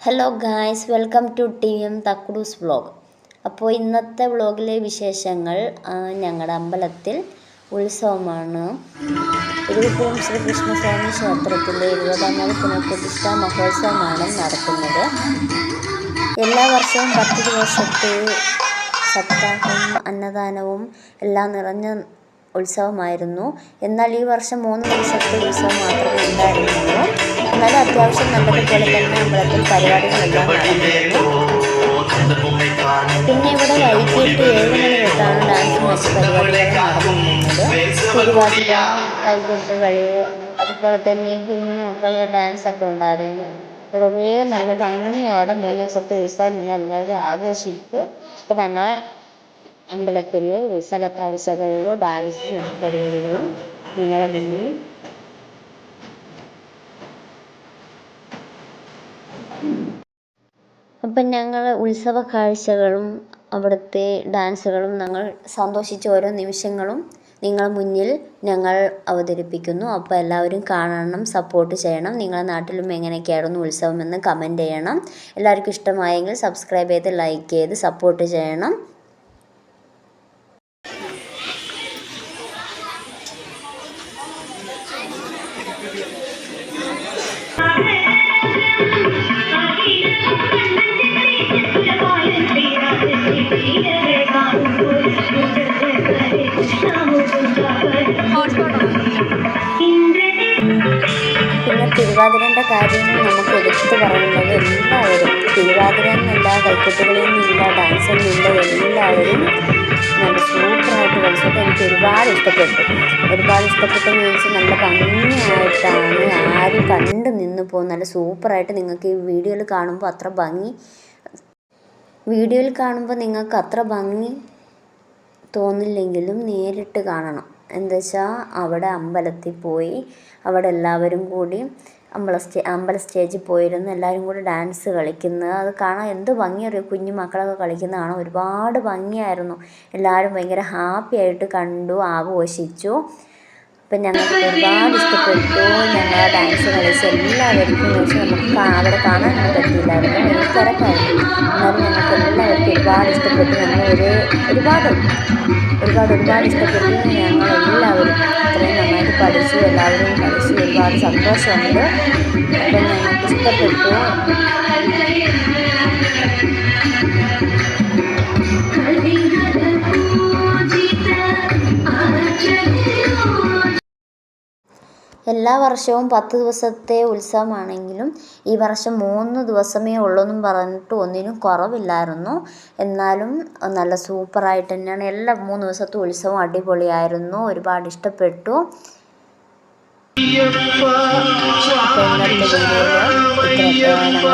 Hello guys welcome to T M Thakkudus vlog അപ്പോൾ ഇന്നത്തെ വ്ളോഗിലെ വിശേഷങ്ങൾ ഞങ്ങളുടെ അമ്പലത്തിൽ ഉത്സവമാണ്. ഇരുപത്തിയും ശ്രീകൃഷ്ണസ്വാമി ക്ഷേത്രത്തിലെ ഇരുപതാമത് പുനഃപ്രതിഷ്ഠാ മഹോത്സവമാണ് നടത്തുന്നത് എല്ലാ വർഷവും പത്ത് ദിവസത്തെ സപ്താഹവും അന്നദാനവും എല്ലാം നിറഞ്ഞ ഉത്സവമായിരുന്നു. എന്നാൽ ഈ വർഷം മൂന്ന് ദിവസത്തെ ഉത്സവം മാത്രമേ ഉണ്ടായിരുന്നുള്ളൂ. എന്നാലും അത്യാവശ്യം നല്ലതുപോലെ തന്നെ അമ്പലത്തിൽ പരിപാടികളെല്ലാം പിന്നെ ഇവിടെ വൈകിട്ട് ഏഴ് മണി തൊട്ടാണ് ഡാൻസ് മറ്റു പരിപാടികളും നടന്നിരുന്നത് തിരുവാതിര അതുപോലെ തന്നെ കുഞ്ഞുമക്കളുടെ ഡാൻസ് ഒക്കെ ഉണ്ടായിരുന്നു കുറേ നല്ല ഭംഗിയോടെ ദിവസത്തെ ഉത്സവം എല്ലാവരും ആഘോഷിച്ച് ഞങ്ങൾ അമ്പലത്തിൽ ഉത്സവ ഡാൻസ് പരിപാടികളും നിങ്ങളുടെ മുന്നിൽ അപ്പം ഞങ്ങൾ ഉത്സവ കാഴ്ചകളും അവിടുത്തെ ഡാൻസുകളും ഞങ്ങൾ സന്തോഷിച്ച ഓരോ നിമിഷങ്ങളും നിങ്ങളുടെ മുന്നിൽ ഞങ്ങൾ അവതരിപ്പിക്കുന്നു. അപ്പോൾ എല്ലാവരും കാണണം സപ്പോർട്ട് ചെയ്യണം. നിങ്ങളുടെ നാട്ടിലും എങ്ങനെയൊക്കെയായിരുന്നു ഉത്സവം എന്ന് കമന്റ് ചെയ്യണം. എല്ലാവർക്കും ഇഷ്ടമായെങ്കിൽ സബ്സ്ക്രൈബ് ചെയ്ത് ലൈക്ക് ചെയ്ത് സപ്പോർട്ട് ചെയ്യണം. തിരുവാതിരന്റെ കാര്യങ്ങൾ നമുക്ക് എടുത്തു പറയുന്നത് എല്ലാവരും തിരുവാതിര എന്നല്ല കൈക്കൊട്ടുകളിൽ നിന്നില്ല ഡാൻസൊന്നും ഇല്ല എല്ലാവരും നല്ല സൂപ്പറായിട്ട് കളിച്ചിട്ട് എനിക്ക് ഒരുപാട് ഇഷ്ടപ്പെട്ടു. ഒരുപാട് ഇഷ്ടപ്പെട്ടെന്ന് ചോദിച്ചാൽ നല്ല ഭംഗിയായിട്ടാണ് ആരും കണ്ടു നിന്ന് പോകും നല്ല സൂപ്പറായിട്ട് നിങ്ങൾക്ക് ഈ വീഡിയോയിൽ കാണുമ്പോൾ അത്ര ഭംഗി വീഡിയോയിൽ കാണുമ്പോൾ നിങ്ങൾക്ക് അത്ര ഭംഗി തോന്നില്ലെങ്കിലും നേരിട്ട് കാണണം. എന്താ വെച്ചാൽ അവിടെ അമ്പലത്തിൽ പോയി അവിടെ എല്ലാവരും കൂടി അമ്പല സ്റ്റേ അമ്പല സ്റ്റേജിൽ പോയിരുന്ന് എല്ലാവരും കൂടി ഡാൻസ് കളിക്കുന്നത് അത് കാണാൻ എന്ത് ഭംഗിയൊരു കുഞ്ഞു മക്കളൊക്കെ കളിക്കുന്നത് കാണാൻ ഒരുപാട് ഭംഗിയായിരുന്നു. എല്ലാവരും ഭയങ്കര ഹാപ്പി ആയിട്ട് കണ്ടു ആഘോഷിച്ചു. അപ്പം ഞങ്ങൾക്ക് ഒരുപാട് ഇഷ്ടപ്പെട്ടു. ഞങ്ങൾ ഡാൻസ് കളിച്ച് എല്ലാവർക്കും പക്ഷേ നമുക്ക് അവിടെ കാണാൻ പറ്റിയില്ലായിരുന്നു. എനിക്ക് തിരക്കായിരുന്നു എന്നാലും ഞങ്ങൾക്ക് എല്ലാവർക്കും ഒരുപാട് ഇഷ്ടപ്പെട്ടു. ഞങ്ങൾ ഒരു ഒരുപാട് ഒരുപാട് ഒരുപാട് ഇഷ്ടപ്പെട്ടു. ഞങ്ങൾ എല്ലാവരും ഇത്രയും നന്നായിട്ട് പഠിച്ചു. എല്ലാവരും കളിച്ചു ഒരുപാട് സന്തോഷമുണ്ട്. അപ്പം ഞങ്ങൾക്ക് ഇഷ്ടപ്പെട്ടു. എല്ലാ വർഷവും പത്ത് ദിവസത്തെ ഉത്സവമാണെങ്കിലും ഈ വർഷം മൂന്ന് ദിവസമേ ഉള്ളൂന്നും പറഞ്ഞിട്ട് ഒന്നിനും കുറവില്ലായിരുന്നു. എന്നാലും നല്ല സൂപ്പറായിട്ട് തന്നെയാണ്. എല്ലാ മൂന്ന് ദിവസത്തെ ഉത്സവം അടിപൊളിയായിരുന്നു. ഒരുപാട് ഇഷ്ടപ്പെട്ടു.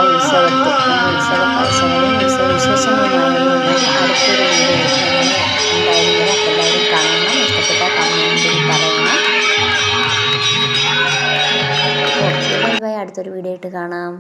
ഉത്സവത്തിൽ ഉത്സവ അടുത്തൊരു വീഡിയോ ആയിട്ട് കാണാം.